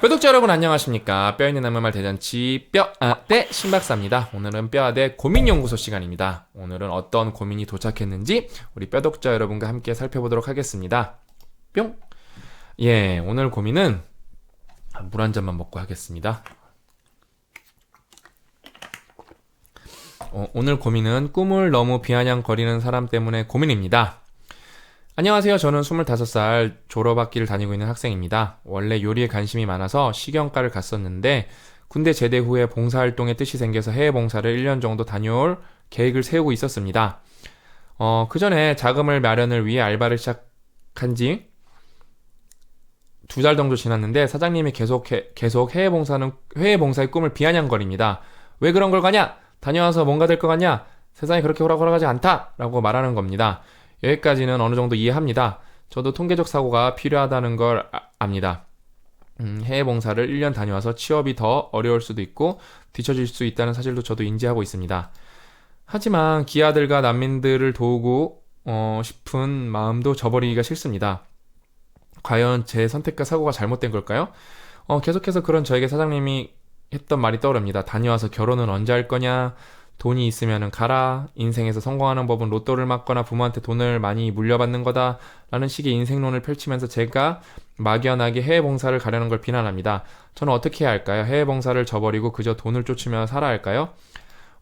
구독자 여러분 안녕하십니까? 뼈있는 남의 대잔치 뼈아대 신박사입니다. 오늘은 뼈아대 고민연구소 시간입니다. 오늘은 어떤 고민이 도착했는지 우리 뼈독자 여러분과 함께 살펴보도록 하겠습니다. 뿅! 예 오늘 고민은 물 한 잔만 먹고 하겠습니다. 어, 오늘 고민은 꿈을 너무 비아냥거리는 사람 때문에 고민입니다 안녕하세요. 저는 25살 졸업학기를 다니고 있는 학생입니다. 원래 요리에 관심이 많아서 식용과를 갔었는데 군대 제대 후에 봉사활동에 뜻이 생겨서 해외 봉사를 1년 정도 다녀올 계획을 세우고 있었습니다. 어, 그 전에 자금을 마련을 위해 알바를 시작한 지 두 달 정도 지났는데 사장님이 계속 해, 계속 해외 봉사는 해외 봉사의 꿈을 비아냥거립니다. 왜 그런 걸 가냐? 다녀와서 뭔가 될 것 같냐? 세상이 그렇게 호락호락하지 않다라고 말하는 겁니다. 여기까지는 어느 정도 이해합니다. 저도 통계적 사고가 필요하다는 걸 아, 압니다. 음, 해외 봉사를 1년 다녀와서 취업이 더 어려울 수도 있고 뒤처질 수 있다는 사실도 저도 인지하고 있습니다. 하지만 기아들과 난민들을 도우고 어, 싶은 마음도 저버리기가 싫습니다. 과연 제 선택과 사고가 잘못된 걸까요? 어, 계속해서 그런 저에게 사장님이 했던 말이 떠오릅니다. 다녀와서 결혼은 언제 할 거냐? 돈이 있으면 가라. 인생에서 성공하는 법은 로또를 맞거나 부모한테 돈을 많이 물려받는 거다. 라는 식의 인생론을 펼치면서 제가 막연하게 해외 봉사를 가려는 걸 비난합니다. 저는 어떻게 해야 할까요? 해외 봉사를 저버리고 그저 돈을 쫓으며 살아야 할까요?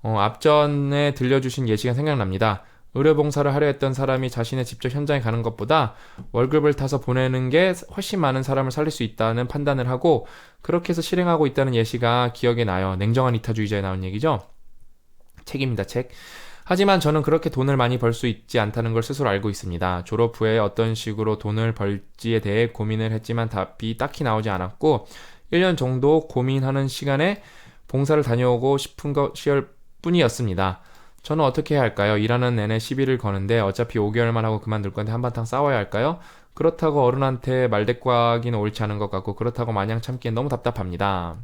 어, 앞전에 들려주신 예시가 생각납니다. 의료 봉사를 하려 했던 사람이 자신의 직접 현장에 가는 것보다 월급을 타서 보내는 게 훨씬 많은 사람을 살릴 수 있다는 판단을 하고 그렇게 해서 실행하고 있다는 예시가 기억에 나요. 냉정한 이타주의자에 나온 얘기죠. 책입니다, 책. 하지만 저는 그렇게 돈을 많이 벌 수 있지 않다는 걸 스스로 알고 있습니다. 졸업 후에 어떤 식으로 돈을 벌지에 대해 고민을 했지만 답이 딱히 나오지 않았고, 1년 정도 고민하는 시간에 봉사를 다녀오고 싶은 것이었 뿐이었습니다. 저는 어떻게 해야 할까요? 일하는 내내 시비를 거는데 어차피 5개월만 하고 그만둘 건데 한바탕 싸워야 할까요? 그렇다고 어른한테 말대꾸하기는 옳지 않은 것 같고 그렇다고 마냥 참기엔 너무 답답합니다.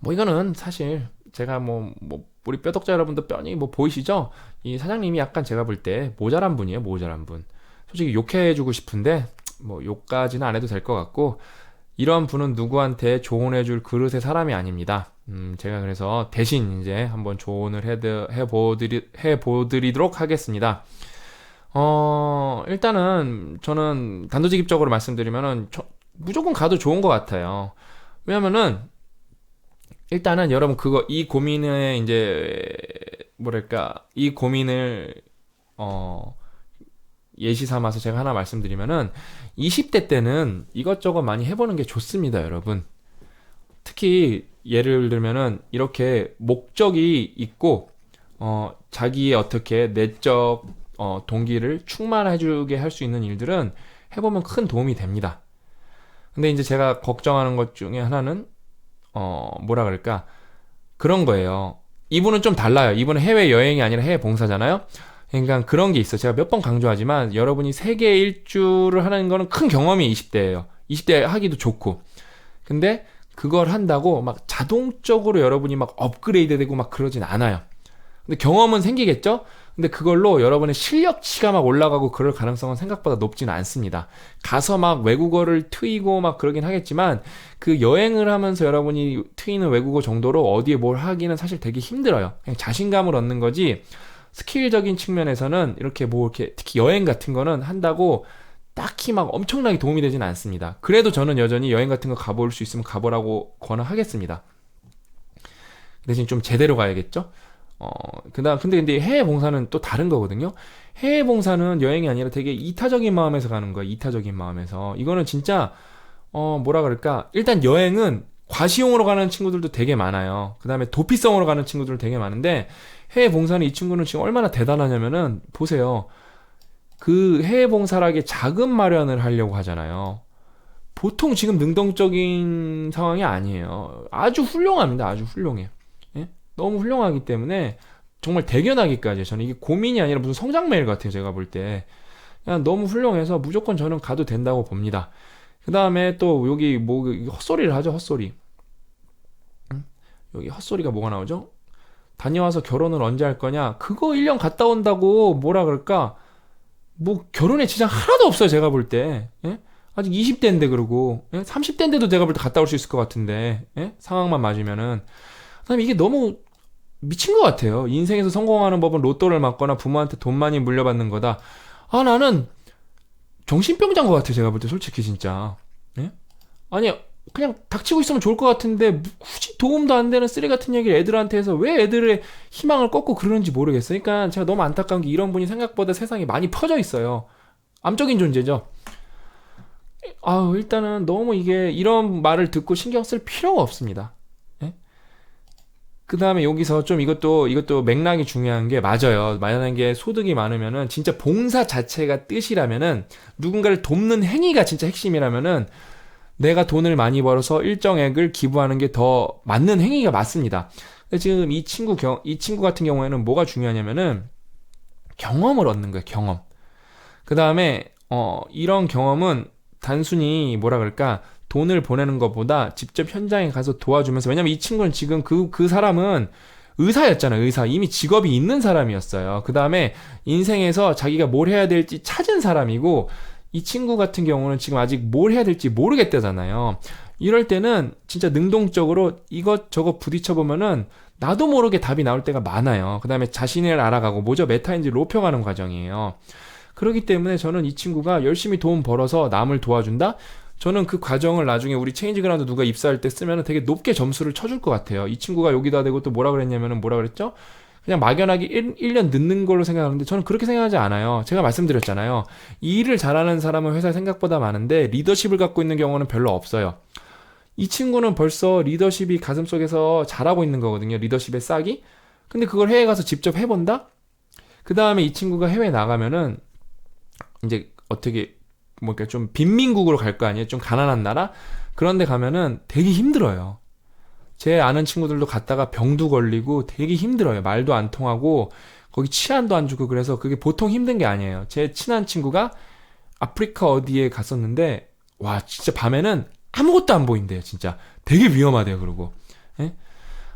뭐 이거는 사실 제가 뭐, 뭐, 우리 뼈독자 여러분도 뼈니 뭐 보이시죠? 이 사장님이 약간 제가 볼 때 모자란 분이에요, 모자란 분. 솔직히 욕해주고 싶은데, 뭐, 욕까지는 안 해도 될 것 같고, 이런 분은 누구한테 조언해줄 그릇의 사람이 아닙니다. 음, 제가 그래서 대신 이제 한번 조언을 해드, 해보드리, 해보드리도록 하겠습니다. 어, 일단은 저는 단도직입적으로 말씀드리면은 저, 무조건 가도 좋은 것 같아요. 왜냐면은 일단은 여러분 그거 이 고민을 이제 뭐랄까 이 고민을 어 예시 삼아서 제가 하나 말씀드리면은 20대 때는 이것저것 많이 해보는 게 좋습니다, 여러분. 특히 예를 들면은 이렇게 목적이 있고 어 자기의 어떻게 내적 어 동기를 충만해주게 할 수 있는 일들은 해보면 큰 도움이 됩니다. 근데 이제 제가 걱정하는 것 중에 하나는 어, 뭐라 그럴까. 그런 거예요. 이분은 좀 달라요. 이분은 해외 여행이 아니라 해외 봉사잖아요. 그러니까 그런 게 있어. 제가 몇 번 강조하지만 여러분이 세계 일주를 하는 거는 큰 경험이 20대예요. 20대 하기도 좋고. 근데 그걸 한다고 막 자동적으로 여러분이 막 업그레이드 되고 막 그러진 않아요. 근데 경험은 생기겠죠? 근데 그걸로 여러분의 실력치가 막 올라가고 그럴 가능성은 생각보다 높지는 않습니다. 가서 막 외국어를 트이고 막 그러긴 하겠지만 그 여행을 하면서 여러분이 트이는 외국어 정도로 어디에 뭘 하기는 사실 되게 힘들어요. 그냥 자신감을 얻는 거지 스킬적인 측면에서는 이렇게 뭐 이렇게 특히 여행 같은 거는 한다고 딱히 막 엄청나게 도움이 되지는 않습니다. 그래도 저는 여전히 여행 같은 거 가볼 수 있으면 가보라고 권하겠습니다. 대신 좀 제대로 가야겠죠? 어, 그다음 근데 근데 해외 봉사는 또 다른 거거든요. 해외 봉사는 여행이 아니라 되게 이타적인 마음에서 가는 거야. 이타적인 마음에서. 이거는 진짜 어, 뭐라 그럴까? 일단 여행은 과시용으로 가는 친구들도 되게 많아요. 그다음에 도피성으로 가는 친구들 되게 많은데 해외 봉사는 이 친구는 지금 얼마나 대단하냐면은 보세요. 그 해외 봉사라게 자금 마련을 하려고 하잖아요. 보통 지금 능동적인 상황이 아니에요. 아주 훌륭합니다. 아주 훌륭해. 너무 훌륭하기 때문에 정말 대견하기까지 저는 이게 고민이 아니라 무슨 성장 메일 같아요. 제가 볼 때. 그냥 너무 훌륭해서 무조건 저는 가도 된다고 봅니다. 그 다음에 또 여기 뭐 헛소리를 하죠. 헛소리. 여기 헛소리가 뭐가 나오죠? 다녀와서 결혼을 언제 할 거냐? 그거 1년 갔다 온다고 뭐라 그럴까? 뭐 결혼에 지장 하나도 없어요. 제가 볼 때. 예? 아직 20대인데 그러고 예? 30대인데도 내가 볼 때 갔다 올 수 있을 것 같은데 예? 상황만 맞으면은 그다음에 이게 너무 미친 것 같아요. 인생에서 성공하는 법은 로또를 맞거나 부모한테 돈 많이 물려받는 거다. 아 나는 정신병자인 것 같아 제가 볼 때 솔직히 진짜. 예? 아니 그냥 닥치고 있으면 좋을 것 같은데 굳이 도움도 안 되는 쓰레 같은 얘기를 애들한테 해서 왜 애들의 희망을 꺾고 그러는지 모르겠어요. 그러니까 제가 너무 안타까운 게 이런 분이 생각보다 세상에 많이 퍼져 있어요. 암적인 존재죠. 아 일단은 너무 이게 이런 말을 듣고 신경 쓸 필요가 없습니다. 예? 그 다음에 여기서 좀 이것도 이것도 맥락이 중요한 게 맞아요. 만약에 소득이 많으면은 진짜 봉사 자체가 뜻이라면은 누군가를 돕는 행위가 진짜 핵심이라면은 내가 돈을 많이 벌어서 일정액을 기부하는 게 더 맞는 행위가 맞습니다. 지금 이 친구 경, 이 친구 같은 경우에는 뭐가 중요하냐면은 경험을 얻는 거예요, 경험. 그 다음에, 어, 이런 경험은 단순히 뭐라 그럴까, 돈을 보내는 것보다 직접 현장에 가서 도와주면서, 왜냐면 이 친구는 지금 그, 그 사람은 의사였잖아요, 의사. 이미 직업이 있는 사람이었어요. 그 다음에 인생에서 자기가 뭘 해야 될지 찾은 사람이고, 이 친구 같은 경우는 지금 아직 뭘 해야 될지 모르겠다잖아요. 이럴 때는 진짜 능동적으로 이것저것 부딪혀 보면은 나도 모르게 답이 나올 때가 많아요. 그 다음에 자신을 알아가고 뭐죠? 메타인지 높여가는 과정이에요. 그렇기 때문에 저는 이 친구가 열심히 돈 벌어서 남을 도와준다? 저는 그 과정을 나중에 우리 체인지 그라운드 누가 입사할 때 쓰면 되게 높게 점수를 쳐줄 것 같아요. 이 친구가 여기다 대고 또 뭐라 그랬냐면은 뭐라 그랬죠? 그냥 막연하게 1, 1년 늦는 걸로 생각하는데 저는 그렇게 생각하지 않아요. 제가 말씀드렸잖아요. 이 일을 잘하는 사람은 회사에 생각보다 많은데 리더십을 갖고 있는 경우는 별로 없어요. 이 친구는 벌써 리더십이 가슴속에서 잘하고 있는 거거든요. 리더십의 싹이. 근데 그걸 해외 가서 직접 해본다? 그 다음에 이 친구가 해외 나가면은 이제 어떻게 뭐랄까 좀 빈민국으로 갈 거 아니에요? 좀 가난한 나라? 그런데 가면은 되게 힘들어요. 제 아는 친구들도 갔다가 병도 걸리고 되게 힘들어요. 말도 안 통하고 거기 치안도 안 주고 그래서 그게 보통 힘든 게 아니에요. 제 친한 친구가 아프리카 어디에 갔었는데 와 진짜 밤에는 아무것도 안 보인대요. 진짜 되게 위험하대요. 그러고 예?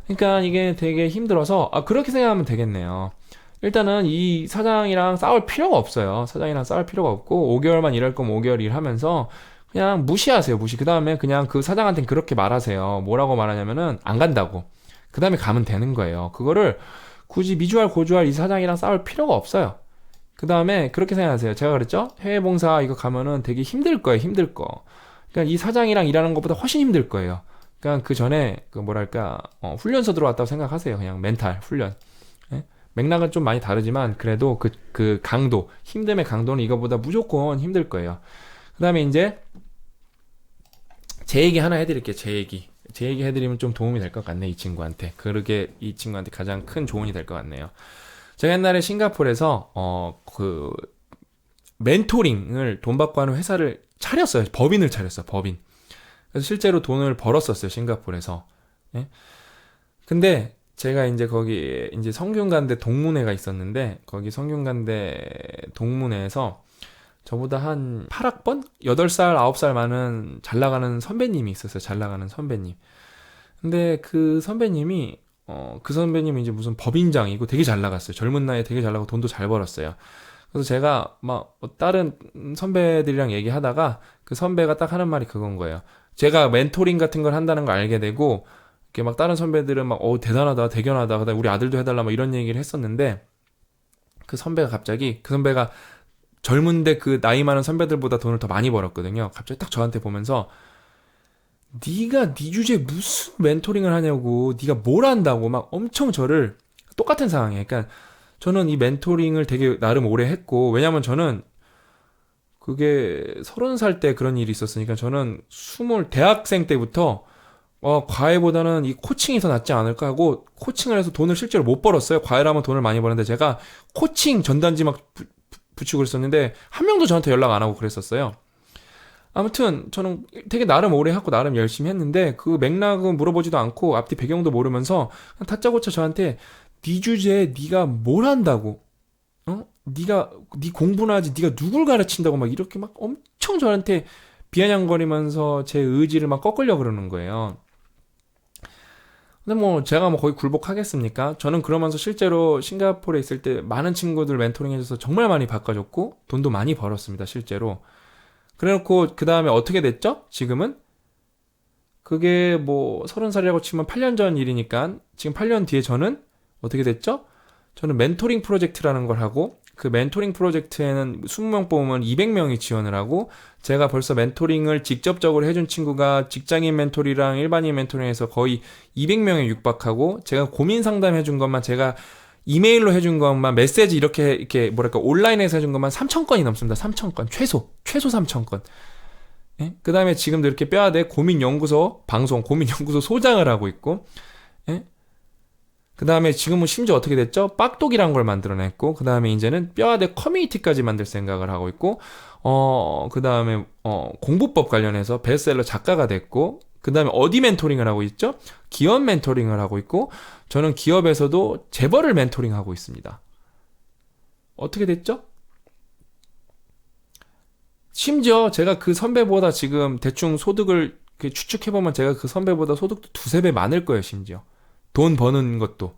그러니까 이게 되게 힘들어서 아 그렇게 생각하면 되겠네요. 일단은 이 사장이랑 싸울 필요가 없어요. 사장이랑 싸울 필요가 없고 5개월만 일할 거면 5개월 일하면서 그냥 무시하세요, 무시. 그 다음에 그냥 그 사장한테는 그렇게 말하세요. 뭐라고 말하냐면은 안 간다고. 그 다음에 가면 되는 거예요. 그거를 굳이 미주알 고주알 이 사장이랑 싸울 필요가 없어요. 그 다음에 그렇게 생각하세요. 제가 그랬죠? 해외 봉사 이거 가면은 되게 힘들 거예요, 힘들 거. 그러니까 이 사장이랑 일하는 것보다 훨씬 힘들 거예요. 그러니까 그 전에 그 뭐랄까 어, 훈련소 들어왔다고 생각하세요. 그냥 멘탈 훈련. 예? 맥락은 좀 많이 다르지만 그래도 그, 그 강도, 힘듦의 강도는 이거보다 무조건 힘들 거예요. 그 다음에 이제 제 얘기 하나 해드릴게요. 제 얘기. 제 얘기 해드리면 좀 도움이 될 것 같네, 이 친구한테. 그러게 이 친구한테 가장 큰 조언이 될 것 같네요. 제가 옛날에 싱가포르에서, 어, 그, 멘토링을 돈 받고 하는 회사를 차렸어요. 법인을 차렸어요, 법인. 그래서 실제로 돈을 벌었었어요, 싱가포르에서. 예? 근데 제가 이제 거기 이제 성균관대 동문회가 있었는데 거기 성균관대 동문회에서 저보다 한 8학번? 8살, 9살 많은 잘 나가는 선배님이 있었어요. 잘 나가는 선배님. 근데 그 선배님이, 어, 그 선배님이 이제 무슨 법인장이고 되게 잘 나갔어요. 젊은 나이에 되게 잘 나가고 돈도 잘 벌었어요. 그래서 제가 막뭐 다른 선배들이랑 얘기하다가 그 선배가 딱 하는 말이 그건 거예요. 제가 멘토링 같은 걸 한다는 걸 알게 되고, 이렇게 막 다른 선배들은 막, 어, 대단하다, 대견하다, 그다음 우리 아들도 해달라, 막 이런 얘기를 했었는데, 그 선배가 갑자기, 그 선배가 젊은데 그 나이 많은 선배들보다 돈을 더 많이 벌었거든요. 갑자기 딱 저한테 보면서 네가 네 주제에 무슨 멘토링을 하냐고 네가 뭘 한다고 막 엄청 저를 똑같은 상황이에요. 그러니까 저는 이 멘토링을 되게 나름 오래 했고 왜냐면 저는 그게 서른 살 때 그런 일이 있었으니까 저는 스물 대학생 때부터 어, 과외보다는 이 코칭이 더 낫지 않을까 하고 코칭을 해서 돈을 실제로 못 벌었어요. 과외라면 돈을 많이 버는데 제가 코칭 전단지 막 붙이고 그랬었는데 한 명도 저한테 연락 안 하고 그랬었어요. 아무튼 저는 되게 나름 오래 하고 나름 열심히 했는데 그 맥락은 물어보지도 않고 앞뒤 배경도 모르면서 다짜고짜 저한테 네 주제에 네가 뭘 한다고 어? 네가 네 공부나 하지 네가 누굴 가르친다고 막 이렇게 막 엄청 저한테 비아냥거리면서 제 의지를 막 꺾으려 그러는 거예요. 근데 뭐 제가 뭐 거의 굴복하겠습니까? 저는 그러면서 실제로 싱가포르에 있을 때 많은 친구들 멘토링 해줘서 정말 많이 바꿔줬고 돈도 많이 벌었습니다 실제로 그래놓고 그 다음에 어떻게 됐죠? 지금은 그게 뭐 서른 살이라고 치면 8년 전 일이니까 지금 8년 뒤에 저는 어떻게 됐죠? 저는 멘토링 프로젝트라는 걸 하고 그 멘토링 프로젝트에는 20명 뽑으면 200명이 지원을 하고 제가 벌써 멘토링을 직접적으로 해준 친구가 직장인 멘토리랑 일반인 멘토링에서 거의 200명에 육박하고 제가 고민 상담 해준 것만 제가 이메일로 해준 것만 메시지 이렇게 이렇게 뭐랄까 온라인에서 해준 것만 3천 건이 넘습니다. 3천 건 최소 최소 3천 건. 예? 그 다음에 지금도 이렇게 뼈아대 고민연구소 방송 고민연구소 소장을 하고 있고 예? 그 다음에 지금은 심지어 어떻게 됐죠? 빡독이란 걸 만들어냈고, 그 다음에 이제는 뼈아대 커뮤니티까지 만들 생각을 하고 있고, 어, 그 다음에, 어, 공부법 관련해서 베스트셀러 작가가 됐고, 그 다음에 어디 멘토링을 하고 있죠? 기업 멘토링을 하고 있고, 저는 기업에서도 재벌을 멘토링하고 있습니다. 어떻게 됐죠? 심지어 제가 그 선배보다 지금 대충 소득을 추측해보면 제가 그 선배보다 소득도 두세 배 많을 거예요, 심지어. 돈 버는 것도.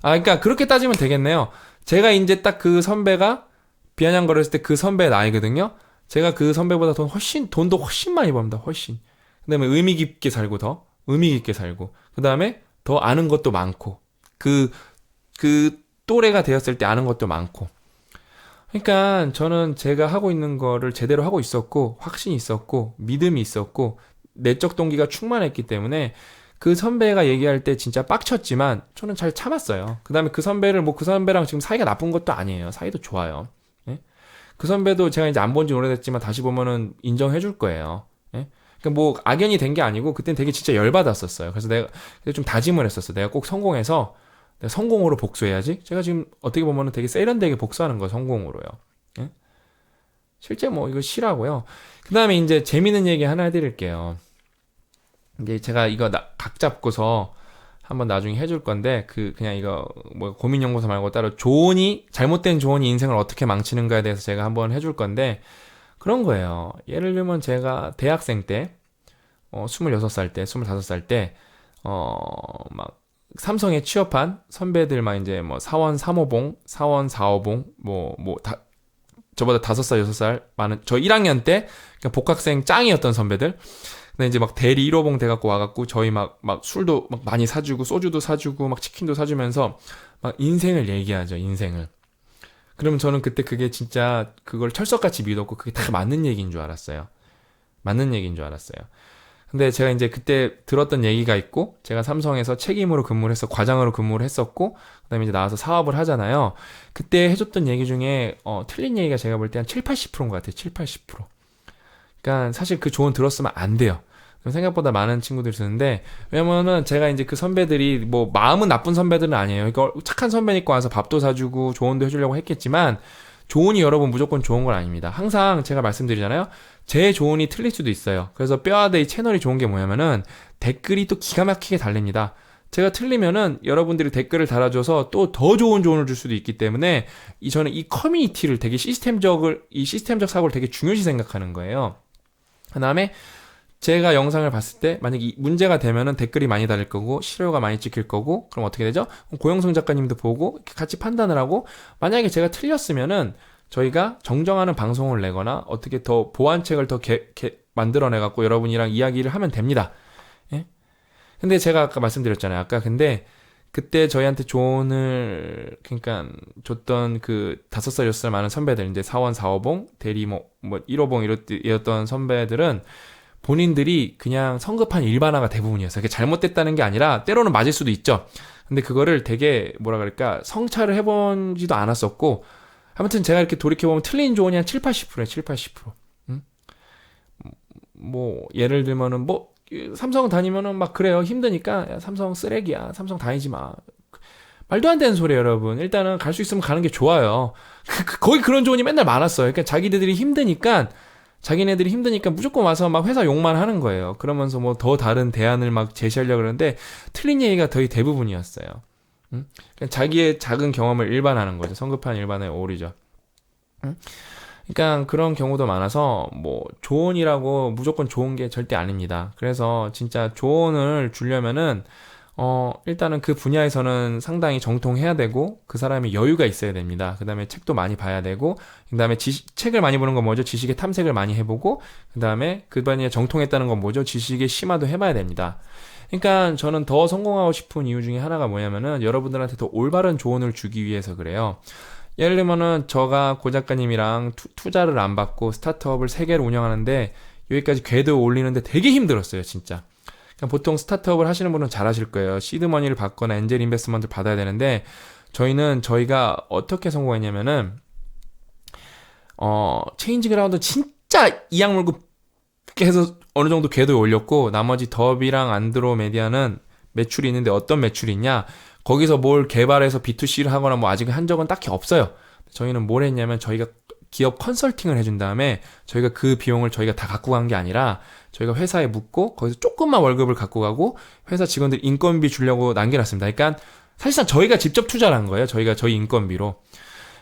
아, 그러니까 그렇게 따지면 되겠네요. 제가 이제 딱 그 선배가 비아냥 거렸을 때 그 선배 나이거든요. 제가 그 선배보다 돈 훨씬 돈도 훨씬 많이 법니다. 훨씬. 그다음에 의미 깊게 살고 더 의미 깊게 살고 그다음에 더 아는 것도 많고 그그 그 또래가 되었을 때 아는 것도 많고. 그러니까 저는 제가 하고 있는 거를 제대로 하고 있었고 확신이 있었고 믿음이 있었고 내적 동기가 충만했기 때문에 그 선배가 얘기할 때 진짜 빡쳤지만 저는 잘 참았어요. 그 다음에 그 선배를 뭐 그 선배랑 지금 사이가 나쁜 것도 아니에요. 사이도 좋아요. 예? 그 선배도 제가 이제 안 본 지 오래됐지만 다시 보면은 인정해 줄 거예요. 예? 그러니까 뭐 악연이 된 게 아니고 그땐 되게 진짜 열받았었어요. 그래서 내가 좀 다짐을 했었어. 내가 꼭 성공해서 내가 성공으로 복수해야지. 제가 지금 어떻게 보면은 되게 세련되게 복수하는 거예요. 성공으로요. 예? 실제 뭐 이거 싫어하고요. 그 다음에 이제 재밌는 얘기 하나 해드릴게요. 이제 제가 이거 나, 각 잡고서 한번 나중에 해줄 건데 그 그냥 이거 뭐 고민 연구소 말고 따로 조언이 잘못된 조언이 인생을 어떻게 망치는가에 대해서 제가 한번 해줄 건데 그런 거예요. 예를 들면 제가 대학생 때 어, 26살 때, 25살 때, 어, 막, 삼성에 취업한 선배들 막 이제 뭐 사원 3호봉, 사원 4호봉, 뭐, 뭐, 다, 저보다 5살, 6살 많은, 저 1학년 때, 복학생 짱이었던 선배들, 근데 이제 막 대리 1호봉 돼갖고 와갖고 저희 막, 막 술도 막 많이 사주고 소주도 사주고 막 치킨도 사주면서 막 인생을 얘기하죠, 인생을. 그러면 저는 그때 그게 진짜 그걸 철석같이 믿었고 그게 다 맞는 얘기인 줄 알았어요. 맞는 얘기인 줄 알았어요. 근데 제가 이제 그때 들었던 얘기가 있고 제가 삼성에서 책임으로 근무를 해서 과장으로 근무를 했었고 그다음에 이제 나와서 사업을 하잖아요. 그때 해줬던 얘기 중에 어, 틀린 얘기가 제가 볼 때 한 7, 80%인 것 같아요. 7, 80%. 그러니까 사실 그 조언 들었으면 안 돼요. 생각보다 많은 친구들이 드는데 왜냐면은 제가 이제 그 선배들이 뭐 마음은 나쁜 선배들은 아니에요. 이거 착한 선배니까 와서 밥도 사주고 조언도 해주려고 했겠지만 조언이 여러분 무조건 좋은 건 아닙니다. 항상 제가 말씀드리잖아요. 제 조언이 틀릴 수도 있어요. 그래서 뼈아데이 채널이 좋은 게 뭐냐면은 댓글이 또 기가 막히게 달립니다. 제가 틀리면은 여러분들이 댓글을 달아줘서 또 더 좋은 조언을 줄 수도 있기 때문에 이 저는 이 커뮤니티를 되게 시스템적을 이 시스템적 사고를 되게 중요시 생각하는 거예요. 그다음에 제가 영상을 봤을 때 만약에 문제가 되면은 댓글이 많이 달릴 거고 싫어요가 많이 찍힐 거고 그럼 어떻게 되죠? 고영성 작가님도 보고 같이 판단을 하고 만약에 제가 틀렸으면은 저희가 정정하는 방송을 내거나 어떻게 더 보완책을 더 개, 개, 만들어내 갖고 여러분이랑 이야기를 하면 됩니다. 예? 근데 제가 아까 말씀드렸잖아요. 아까 근데 그때 저희한테 조언을 그러니까 줬던 그 다섯 살 여섯 살 많은 선배들 이제 사원 사호봉 대리 뭐뭐 1호봉 이랬던 선배들은 본인들이 그냥 성급한 일반화가 대부분이었어요. 그게 잘못됐다는 게 아니라 때로는 맞을 수도 있죠. 근데 그거를 되게 뭐라 그럴까 성찰을 해본지도 않았었고 아무튼 제가 이렇게 돌이켜보면 틀린 조언이 한 7, 80%에 7, 80%. 음? 뭐 예를 들면은 뭐 삼성 다니면은 막 그래요 힘드니까 야, 삼성 쓰레기야 삼성 다니지 마 말도 안 되는 소리예요 여러분 일단은 갈 수 있으면 가는 게 좋아요 거의 그런 조언이 맨날 많았어요 그러니까 자기들이 힘드니까 자기네들이 힘드니까 무조건 와서 막 회사 욕만 하는 거예요. 그러면서 뭐 더 다른 대안을 막 제시하려고 그러는데 틀린 얘기가 거의 대부분이었어요. 응? 자기의 작은 경험을 일반하는 거죠. 성급한 일반에 오르죠. 응? 그러니까 그런 경우도 많아서 뭐 조언이라고 무조건 좋은 게 절대 아닙니다. 그래서 진짜 조언을 주려면은 어, 일단은 그 분야에서는 상당히 정통해야 되고, 그 사람이 여유가 있어야 됩니다. 그 다음에 책도 많이 봐야 되고, 그 다음에 책을 많이 보는 건 뭐죠? 지식의 탐색을 많이 해보고, 그 다음에 그 분야에 정통했다는 건 뭐죠? 지식의 심화도 해봐야 됩니다. 그러니까 저는 더 성공하고 싶은 이유 중에 하나가 뭐냐면은 여러분들한테 더 올바른 조언을 주기 위해서 그래요. 예를 들면은 저가 고 작가님이랑 투, 자를안 받고 스타트업을 세 개를 운영하는데 여기까지 궤도 올리는데 되게 힘들었어요, 진짜. 보통 스타트업을 하시는 분은 잘 하실 거예요. 시드머니를 받거나 엔젤 인베스먼트를 받아야 되는데 저희는 저희가 어떻게 성공했냐면은 어 체인지 그라운드 진짜 이악 물고 해서 어느 정도 궤도에 올렸고 나머지 더비랑 안드로메디아는 매출이 있는데 어떤 매출이 있냐 거기서 뭘 개발해서 B2C를 하거나 뭐 아직 한 적은 딱히 없어요. 저희는 뭘 했냐면 저희가 기업 컨설팅을 해준 다음에 저희가 그 비용을 저희가 다 갖고 간 게 아니라 저희가 회사에 묻고 거기서 조금만 월급을 갖고 가고 회사 직원들 인건비 주려고 남겨놨습니다. 그러니까 사실상 저희가 직접 투자를 한 거예요. 저희가 저희 인건비로.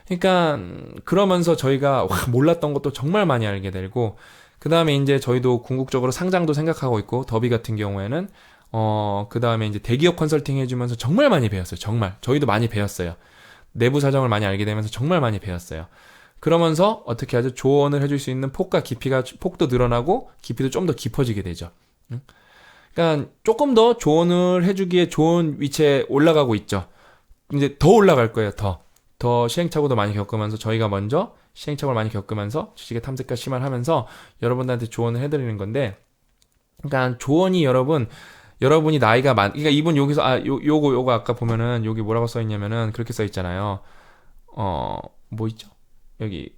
그러니까 그러면서 저희가 와, 몰랐던 것도 정말 많이 알게 되고 그 다음에 이제 저희도 궁극적으로 상장도 생각하고 있고 더비 같은 경우에는 어 그 다음에 이제 대기업 컨설팅 해주면서 정말 많이 배웠어요. 정말 저희도 많이 배웠어요. 내부 사정을 많이 알게 되면서 정말 많이 배웠어요. 그러면서 어떻게 하죠? 조언을 해줄 수 있는 폭과 깊이가 폭도 늘어나고 깊이도 좀 더 깊어지게 되죠. 그러니까 조금 더 조언을 해주기에 좋은 위치에 올라가고 있죠. 이제 더 올라갈 거예요. 더. 더 시행착오도 많이 겪으면서 저희가 먼저 시행착오를 많이 겪으면서 주식의 탐색과 심할하면서 여러분들한테 조언을 해드리는 건데, 그러니까 조언이 여러분 여러분이 나이가 많, 그러니까 이분 여기서 아 요, 요거 요거 아까 보면은 여기 뭐라고 써 있냐면은 그렇게 써 있잖아요. 어 뭐 있죠? 여기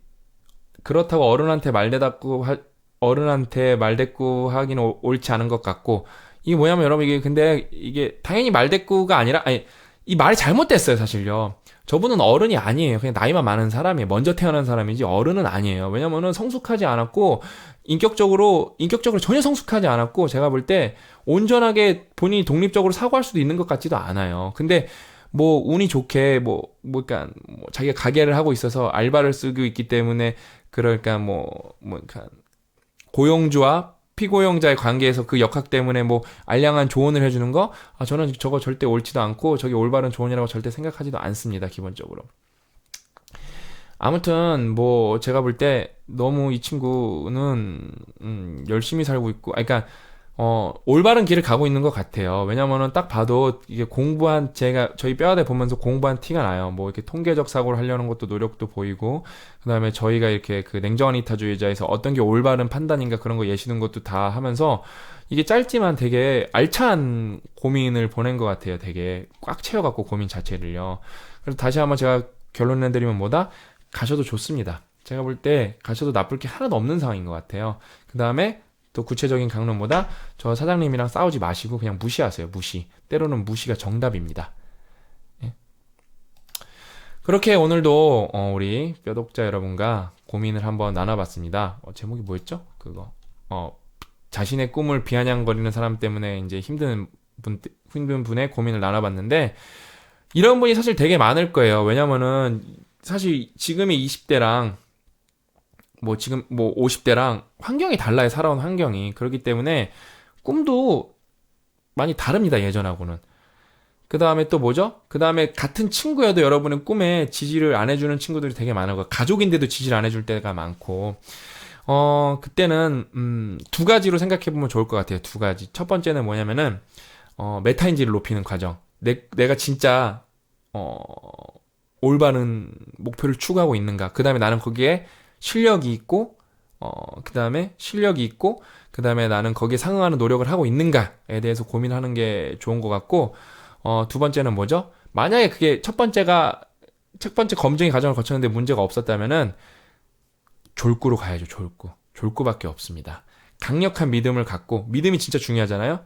그렇다고 어른한테 말대답고 하, 어른한테 말대꾸 하기는 옳지 않은 것 같고 이게 뭐냐면 여러분 이게 근데 이게 당연히 말대꾸가 아니라 아니 이 말이 잘못됐어요 사실요. 저분은 어른이 아니에요. 그냥 나이만 많은 사람이에요. 먼저 태어난 사람이지 어른은 아니에요. 왜냐면은 성숙하지 않았고 인격적으로 인격적으로 전혀 성숙하지 않았고 제가 볼 때 온전하게 본인이 독립적으로 사고할 수도 있는 것 같지도 않아요. 근데 뭐 운이 좋게 뭐, 뭐, 그니까, 뭐 자기가 가게를 하고 있어서 알바를 쓰고 있기 때문에, 그러니까 뭐, 뭐, 그니까, 고용주와 피고용자의 관계에서 그 역학 때문에 뭐, 알량한 조언을 해주는 거, 아, 저는 저거 절대 옳지도 않고, 저게 올바른 조언이라고 절대 생각하지도 않습니다, 기본적으로. 아무튼, 뭐, 제가 볼 때, 너무 이 친구는, 음, 열심히 살고 있고, 아, 그니까, 어, 올바른 길을 가고 있는 것 같아요. 왜냐면은 딱 봐도 이게 공부한, 제가 저희 뼈아대 보면서 공부한 티가 나요. 뭐 이렇게 통계적 사고를 하려는 것도 노력도 보이고, 그 다음에 저희가 이렇게 그 냉정한 이타주의자에서 어떤 게 올바른 판단인가 그런 거 예시는 것도 다 하면서 이게 짧지만 되게 알찬 고민을 보낸 것 같아요. 되게 꽉 채워갖고 고민 자체를요. 그래서 다시 한번 제가 결론 내드리면 뭐다? 가셔도 좋습니다. 제가 볼 때 가셔도 나쁠 게 하나도 없는 상황인 것 같아요. 그 다음에 또 구체적인 강론보다 저 사장님이랑 싸우지 마시고 그냥 무시하세요. 무시. 때로는 무시가 정답입니다. 예. 그렇게 오늘도 어, 우리 뼈독자 여러분과 고민을 한번 나눠봤습니다. 어, 제목이 뭐였죠? 그거. 어, 자신의 꿈을 비아냥거리는 사람 때문에 이제 힘든 분, 힘든 분의 고민을 나눠봤는데, 이런 분이 사실 되게 많을 거예요. 왜냐면은, 사실 지금의 20대랑 뭐 지금 뭐 50대랑 환경이 달라요. 살아온 환경이. 그렇기 때문에 꿈도 많이 다릅니다. 예전하고는. 그 다음에 또 뭐죠? 그 다음에 같은 친구여도 여러분은 꿈에 지지를 안 해주는 친구들이 되게 많아요. 가족인데도 지지를 안 해줄 때가 많고. 어, 그때는, 음, 두 가지로 생각해보면 좋을 것 같아요. 두 가지. 첫 번째는 뭐냐면은, 어, 메타인지를 높이는 과정. 내, 내가 진짜, 어, 올바른 목표를 추구하고 있는가. 그 다음에 나는 거기에 실력이 있고 어, 그 다음에 실력이 있고, 그 다음에 나는 거기에 상응하는 노력을 하고 있는가에 대해서 고민하는 게 좋은 것 같고, 어, 두 번째는 뭐죠? 만약에 그게 첫 번째가, 첫 번째 검증의 과정을 거쳤는데 문제가 없었다면은, 졸구로 가야죠, 졸구. 졸구밖에 없습니다. 강력한 믿음을 갖고, 믿음이 진짜 중요하잖아요?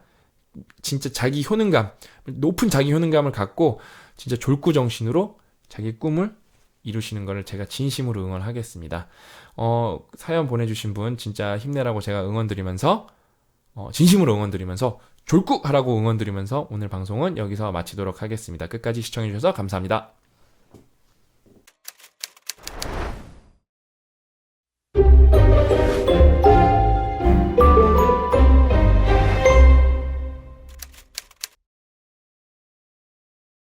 진짜 자기 효능감, 높은 자기 효능감을 갖고, 진짜 졸구 정신으로 자기 꿈을 이루시는 것을 제가 진심으로 응원하겠습니다. 어, 사연 보내주신 분 진짜 힘내라고 제가 응원드리면서, 어, 진심으로 응원드리면서, 졸국 하라고 응원드리면서 오늘 방송은 여기서 마치도록 하겠습니다. 끝까지 시청해주셔서 감사합니다.